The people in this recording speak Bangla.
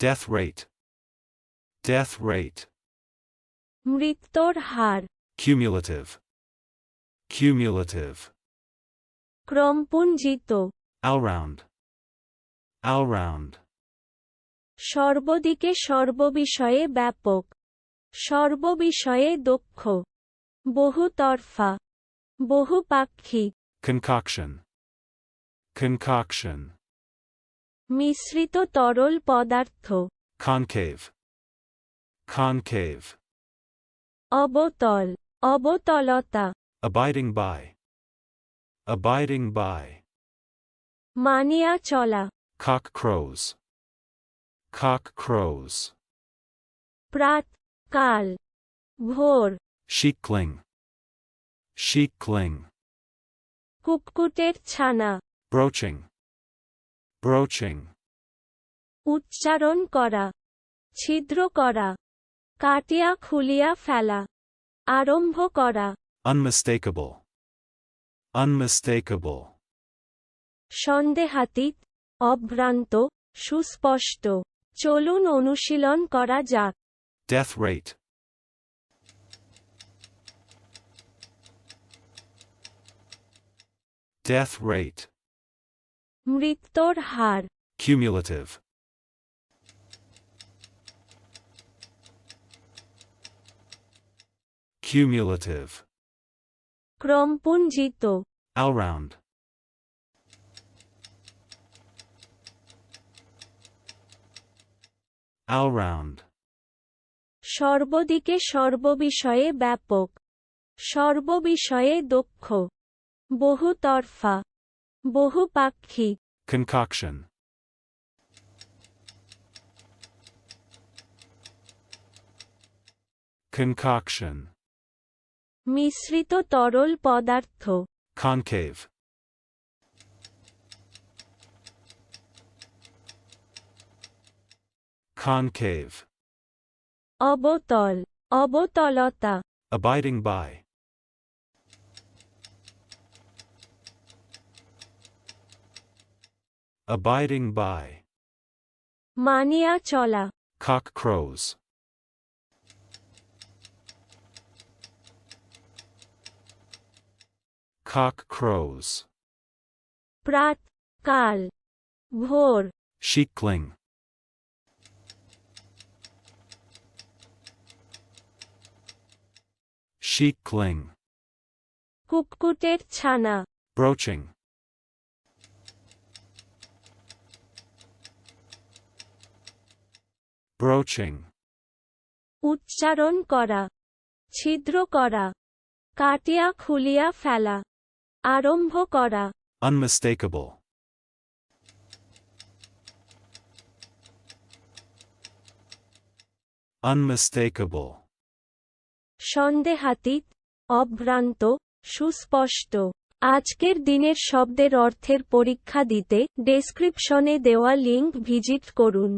Death rate. Death rate. মৃত্যুর হার Cumulative. Cumulative. ক্রমপুঞ্জিত All round. All round. সর্বদিকে সর্ববিষয়ে ব্যাপক সর্ববিষয়ে দক্ষ বহুতরফা বহুপাক্ষিক Concoction. Concoction. মিশ্রিত তরল পদার্থ Concave. Concave. অবতল অবতলতা Abiding by. Abiding by. মানিয়া চলা Cock crows. Cock crows. প্রাত কাল ভোর Sheikling. Sheikling. কুককুটের ছানা Broaching. Broaching. উচ্চারণ করা ছিদ্র করা কাটিয়া খুলিয়া ফেলা আরম্ভ করা Unmistakable. Unmistakable. সন্দেহাতীত অভ্রান্ত সুস্পষ্ট চলুন অনুশীলন করা যাক Death rate. Death rate. মৃত্যুর হার Cumulative. Cumulative. ক্রমপুঞ্জিত All round. All round. সর্বদিকে সর্ববিষয়ে ব্যাপক সর্ববিষয়ে দক্ষ বহুতরফা বহুপাক্ষিক Concoction. Concoction. মিশ্রিত তরল পদার্থ Concave. Concave. অবতল অবতলতা Abiding by. Abiding by. Mania chola. Cock crows. Cock crows. Prat, kal, bhor. Sheikling. Sheikling. Kukkuter chana. Broaching. Broaching. উচ্চারণ করা ছিদ্র করা কাটিয়া খুলিয়া ফেলা আরম্ভ করা Unmistakable. Unmistakable. সন্দেহাতীত অভ্রান্ত সুস্পষ্ট আজকের দিনের শব্দের অর্থের পরীক্ষা দিতে ডেসক্রিপশনে দেওয়া লিঙ্ক ভিজিট করুন